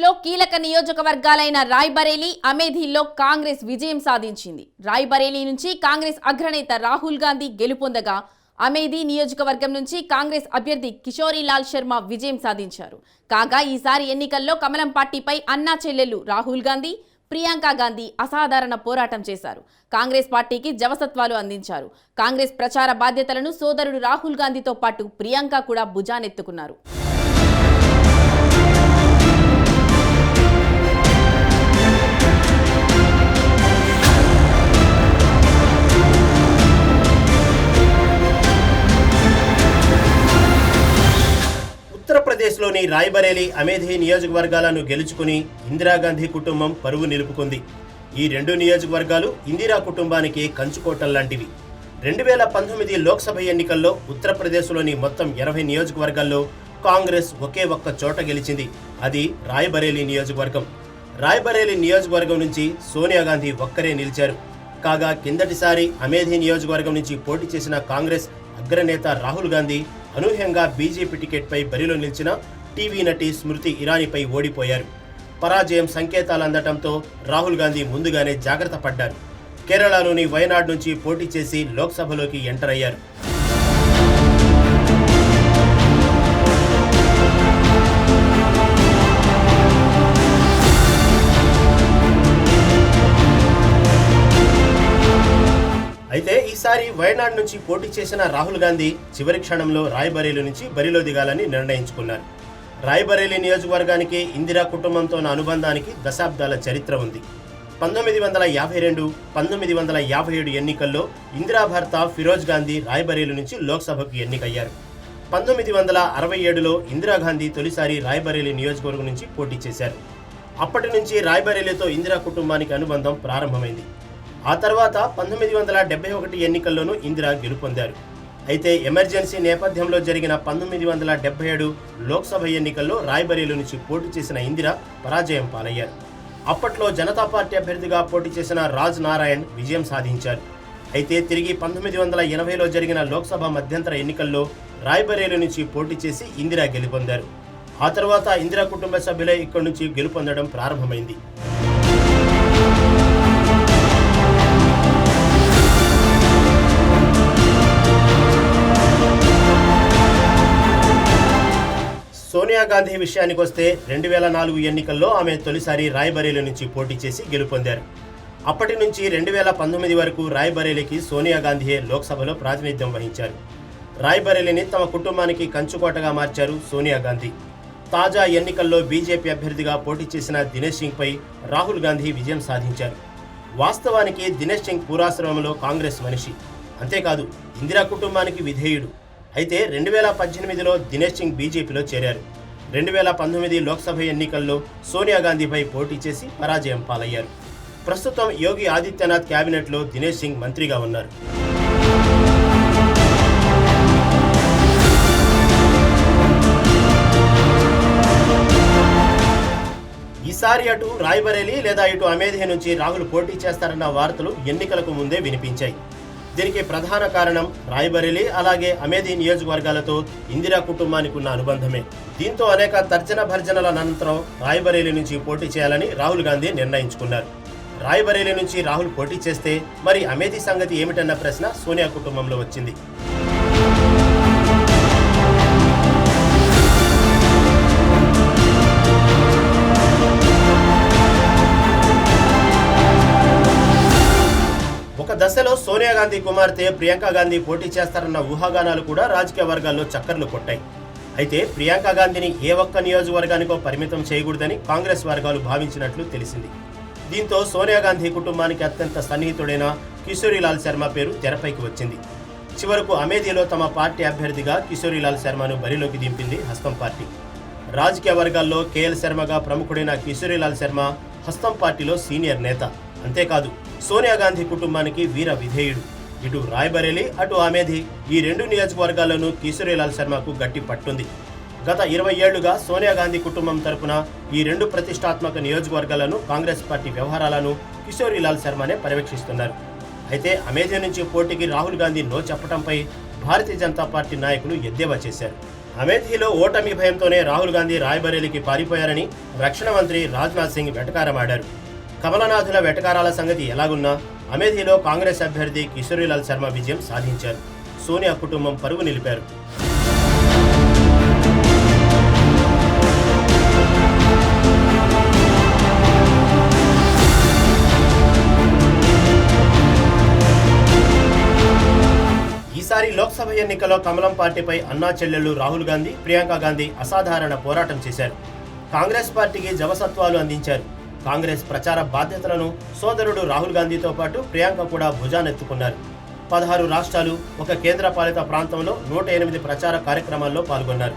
ఉత్తరప్రదేశ్లో కీలక నియోజకవర్గాలైన రాయ్బరేలీ అమేధీల్లో కాంగ్రెస్ విజయం సాధించింది. రాయ్బరేలీ నుంచి కాంగ్రెస్ అగ్రనేత రాహుల్ గాంధీ గెలుపొందగా అమేధీ నియోజకవర్గం నుంచి కాంగ్రెస్ అభ్యర్థి కిషోరీలాల్ శర్మ విజయం సాధించారు. కాగా ఈసారి ఎన్నికల్లో కమలం పార్టీపై అన్నా చెల్లెలు రాహుల్ గాంధీ ప్రియాంక గాంధీ అసాధారణ పోరాటం చేశారు. కాంగ్రెస్ పార్టీకి జవసత్వాలు అందించారు. కాంగ్రెస్ ప్రచార బాధ్యతలను సోదరుడు రాహుల్ గాంధీతో పాటు ప్రియాంక కూడా భుజానెత్తుకున్నారు. లోని రాయ్బరేలీ అమేధి నియోజకవర్గాలను గెలుచుకుని ఇందిరాగాంధీ కుటుంబం పరువు నిలుపుకుంది. ఈ రెండు నియోజకవర్గాలు ఇందిరా కుటుంబానికి కంచుకోటం లాంటివి. రెండు వేల పంతొమ్మిది లోక్సభ ఎన్నికల్లో ఉత్తరప్రదేశ్లోని మొత్తం ఇరవై నియోజకవర్గాల్లో కాంగ్రెస్ ఒకే ఒక్క చోట గెలిచింది. అది రాయ్బరేలీ నియోజకవర్గం. రాయ్బరేలీ నియోజకవర్గం నుంచి సోనియా గాంధీ ఒక్కరే నిలిచారు. కాగా కిందటిసారి అమేధి నియోజకవర్గం నుంచి పోటీ చేసిన కాంగ్రెస్ అగ్రనేత రాహుల్ గాంధీ అనూహ్యంగా బీజేపీ టికెట్పై బరిలో నిలిచిన టీవీ నటి స్మృతి ఇరానీపై ఓడిపోయారు. పరాజయం సంకేతాలు అందటంతో రాహుల్ గాంధీ ముందుగానే జాగ్రత్త పడ్డారు. కేరళలోని వయనాడ్ నుంచి పోటీ చేసి లోక్సభలోకి ఎంటర్ అయ్యారు. ఈసారి వయనాడ్ నుంచి పోటీ చేసిన రాహుల్ గాంధీ చివరి క్షణంలో రాయ్బరేలీ నుంచి బరిలో దిగాలని నిర్ణయించుకున్నారు. రాయ్బరేలీ నియోజకవర్గానికి ఇందిరా కుటుంబంతో ఉన్న అనుబంధానికి దశాబ్దాల చరిత్ర ఉంది. పంతొమ్మిది వందల యాభై రెండు పంతొమ్మిది వందల యాభై ఏడు ఎన్నికల్లో ఇందిరా భర్త ఫిరోజ్ గాంధీ రాయ్బరేలీ నుంచి లోక్సభకు ఎన్నికయ్యారు. పంతొమ్మిది వందల అరవై ఏడులో ఇందిరాగాంధీ తొలిసారి రాయ్బరేలీ నియోజకవర్గం నుంచి పోటీ చేశారు. అప్పటి నుంచి రాయ్బరేలీతో ఇందిరా కుటుంబానికి అనుబంధం ప్రారంభమైంది. ఆ తర్వాత పంతొమ్మిది వందల డెబ్బై ఒకటి ఎన్నికల్లోనూ ఇందిరా గెలుపొందారు. అయితే ఎమర్జెన్సీ నేపథ్యంలో జరిగిన పంతొమ్మిది వందల డెబ్బై ఏడు లోక్సభ ఎన్నికల్లో రాయ్బరేలీ నుంచి పోటీ చేసిన ఇందిరా పరాజయం పాలయ్యారు. అప్పట్లో జనతా పార్టీ అభ్యర్థిగా పోటీ చేసిన రాజ్ నారాయణ్ విజయం సాధించారు. అయితే తిరిగి పంతొమ్మిది వందల ఎనభైలో జరిగిన లోక్సభ మధ్యంతర ఎన్నికల్లో రాయ్బరేలీ నుంచి పోటీ చేసి ఇందిరా గెలుపొందారు. ఆ తర్వాత ఇందిరా కుటుంబ సభ్యులే ఇక్కడి నుంచి గెలుపొందడం ప్రారంభమైంది. సోనియా గాంధీ విషయానికి వస్తే రెండు వేల నాలుగు ఎన్నికల్లో ఆమె తొలిసారి రాయ్బరేలీ నుంచి పోటీ చేసి గెలుపొందారు. అప్పటి నుంచి రెండు వేల పంతొమ్మిది వరకు రాయ్బరేలీకి సోనియా గాంధీయే లోక్సభలో ప్రాతినిధ్యం వహించారు. రాయ్బరేలీని తమ కుటుంబానికి కంచుకోటగా మార్చారు సోనియా గాంధీ. తాజా ఎన్నికల్లో బీజేపీ అభ్యర్థిగా పోటీ చేసిన దినేష్ సింగ్పై రాహుల్ గాంధీ విజయం సాధించారు. వాస్తవానికి దినేష్ సింగ్ పూరాశ్రమంలో కాంగ్రెస్ మనిషి. అంతేకాదు ఇందిరా కుటుంబానికి విధేయుడు. అయితే రెండు వేల పద్దెనిమిదిలో దినేష్ సింగ్ బీజేపీలో చేరారు. రెండు వేల పంతొమ్మిది లోక్సభ ఎన్నికల్లో సోనియా గాంధీపై పోటీ చేసి పరాజయం పాలయ్యారు. ప్రస్తుతం యోగి ఆదిత్యనాథ్ క్యాబినెట్లో దినేష్ సింగ్ మంత్రిగా ఉన్నారు. ఈసారి అటు రాయ్బరేలీ లేదా ఇటు అమేధి నుంచి రాహుల్ పోటీ చేస్తారన్న వార్తలు ఎన్నికలకు ముందే వినిపించాయి. దీనికి ప్రధాన కారణం రాయ్బరేలీ అలాగే అమేధి నియోజకవర్గాలతో ఇందిరా కుటుంబానికి ఉన్న అనుబంధమే. దీంతో అనేక తర్జన భర్జనల అనంతరం రాయ్బరేలీ నుంచి పోటీ చేయాలని రాహుల్ గాంధీ నిర్ణయించుకున్నారు. రాయ్బరేలీ నుంచి రాహుల్ పోటీ చేస్తే మరి అమేధి సంగతి ఏమిటన్న ప్రశ్న సోనియా కుటుంబంలో వచ్చింది. ఒక దశలో సోనియా గాంధీ కుమార్తె ప్రియాంక గాంధీ పోటీ చేస్తారన్న ఊహాగానాలు కూడా రాజకీయ వర్గాల్లో చక్కర్లు కొట్టాయి. అయితే ప్రియాంక గాంధీని ఏ ఒక్క నియోజకవర్గానికో పరిమితం చేయకూడదని కాంగ్రెస్ వర్గాలు భావించినట్లు తెలిసింది. దీంతో సోనియా గాంధీ కుటుంబానికి అత్యంత సన్నిహితుడైన కిషోరీలాల్ శర్మ పేరు తెరపైకి వచ్చింది. చివరకు అమేథీలో తమ పార్టీ అభ్యర్థిగా కిషోరీలాల్ శర్మను బరిలోకి దింపింది హస్తం పార్టీ. రాజకీయ వర్గాల్లో కేఎల్ శర్మగా ప్రముఖుడైన కిషోరీలాల్ శర్మ హస్తం పార్టీలో సీనియర్ నేత. అంతేకాదు సోనియా గాంధీ కుటుంబానికి వీర విధేయుడు. ఇటు రాయ్బరేలీ అటు అమేధి ఈ రెండు నియోజకవర్గాల్లోనూ కిషోరీలాల్ శర్మకు గట్టి పట్టుంది. గత ఇరవై ఏళ్ళుగా సోనియా గాంధీ కుటుంబం తరపున ఈ రెండు ప్రతిష్టాత్మక నియోజకవర్గాలను కాంగ్రెస్ పార్టీ వ్యవహారాలను కిషోరీలాల్ శర్మనే పర్యవేక్షిస్తున్నారు. అయితే అమేధి నుంచి పోటీకి రాహుల్ గాంధీ నో చెప్పడంపై భారతీయ జనతా పార్టీ నాయకులు ఎద్దేవా చేశారు. అమేథీలో ఓటమి భయంతోనే రాహుల్ గాంధీ రాయ్బరేలీకి పారిపోయారని రక్షణ మంత్రి రాజ్నాథ్ సింగ్ వెటకారమాడారు. కమలనాథుల వెటకారాల సంగతి ఎలాగున్నా అమేథీలో కాంగ్రెస్ అభ్యర్థి కిషోరీలాల్ శర్మ విజయం సాధించారు. సోనియా కుటుంబం పరుగు నిలిపారు. ఈసారి లోక్సభ ఎన్నికల్లో కమలం పార్టీపై అన్నా చెల్లెళ్ళు రాహుల్ గాంధీ ప్రియాంక గాంధీ అసాధారణ పోరాటం చేశారు. కాంగ్రెస్ పార్టీకి జవసత్వాలు అందించారు. కాంగ్రెస్ ప్రచార బాధ్యతలను సోదరుడు రాహుల్ గాంధీతో పాటు ప్రియాంక కూడా భుజానెత్తుకున్నారు. పదహారు రాష్ట్రాలు ఒక కేంద్రపాలిత ప్రాంతంలో నూట ఎనిమిది ప్రచార కార్యక్రమాల్లో పాల్గొన్నారు.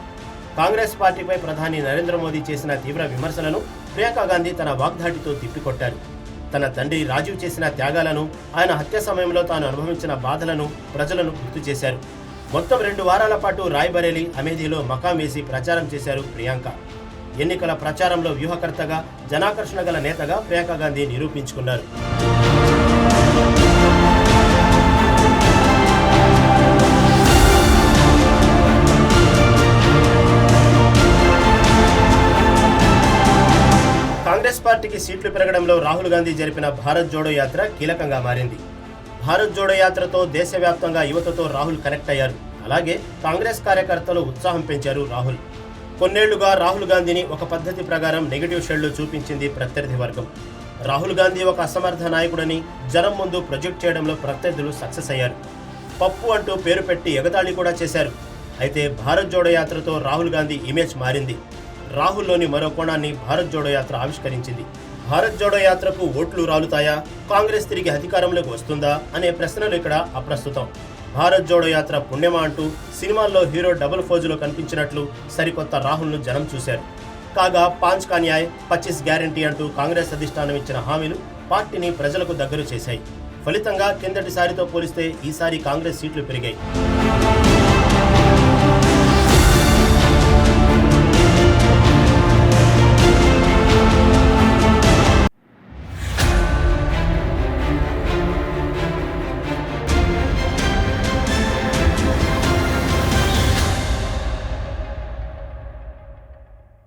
కాంగ్రెస్ పార్టీపై ప్రధాని నరేంద్ర మోదీ చేసిన తీవ్ర విమర్శలను ప్రియాంక గాంధీ తన వాగ్దాటితో తిప్పికొట్టారు. తన తండ్రి రాజీవ్ చేసిన త్యాగాలను ఆయన హత్య సమయంలో తాను అనుభవించిన బాధలను ప్రజలను గుర్తు చేశారు. మొత్తం రెండు వారాల పాటు రాయ్బరేలీ అమేథీలో మకాం వేసి ప్రచారం చేశారు ప్రియాంక. ఎన్నికల ప్రచారంలో వ్యూహకర్తగా జనాకర్షణ గల నేతగా ప్రియాంకా గాంధీ నిరూపించుకున్నారు. కాంగ్రెస్ పార్టీకి సీట్లు పెరగడంలో రాహుల్ గాంధీ జరిపిన భారత్ జోడో యాత్ర కీలకంగా మారింది. భారత్ జోడో యాత్రతో దేశవ్యాప్తంగా యువతతో రాహుల్ కనెక్ట్ అయ్యారు. అలాగే కాంగ్రెస్ కార్యకర్తలు ఉత్సాహం పెంచారు రాహుల్. కొన్నేళ్ళుగా రాహుల్ గాంధీని ఒక పద్ధతి ప్రకారం నెగిటివ్ షెడ్లు చూపించింది ప్రత్యర్థి వర్గం. రాహుల్ గాంధీ ఒక అసమర్థ నాయకుడని జనం ముందు ప్రొజెక్ట్ చేయడంలో ప్రత్యర్థులు సక్సెస్ అయ్యారు. పప్పు అంటూ పేరు పెట్టి ఎగతాళి కూడా చేశారు. అయితే భారత్ జోడో యాత్రతో రాహుల్ గాంధీ ఇమేజ్ మారింది. రాహుల్లోని మరో కోణాన్ని భారత్ జోడో యాత్ర ఆవిష్కరించింది. భారత్ జోడో యాత్రకు ఓట్లు రాలుతాయా? కాంగ్రెస్ తిరిగి అధికారంలోకి వస్తుందా? అనే ప్రశ్నలు ఇక్కడ అప్రస్తుతం. భారత్ జోడో యాత్ర పుణ్యమా అంటూ సినిమాల్లో హీరో డబుల్ ఫోజులో కనిపించినట్లు సరికొత్త రాహుల్ను జనం చూశారు. కాగా పాంచ్ కాన్యాయ్ పచ్చిస్ గ్యారంటీ అంటూ కాంగ్రెస్ అధిష్టానం ఇచ్చిన హామీలు పార్టీని ప్రజలకు దగ్గర చేశాయి. ఫలితంగా కిందటిసారితో పోలిస్తే ఈసారి కాంగ్రెస్ సీట్లు పెరిగాయి.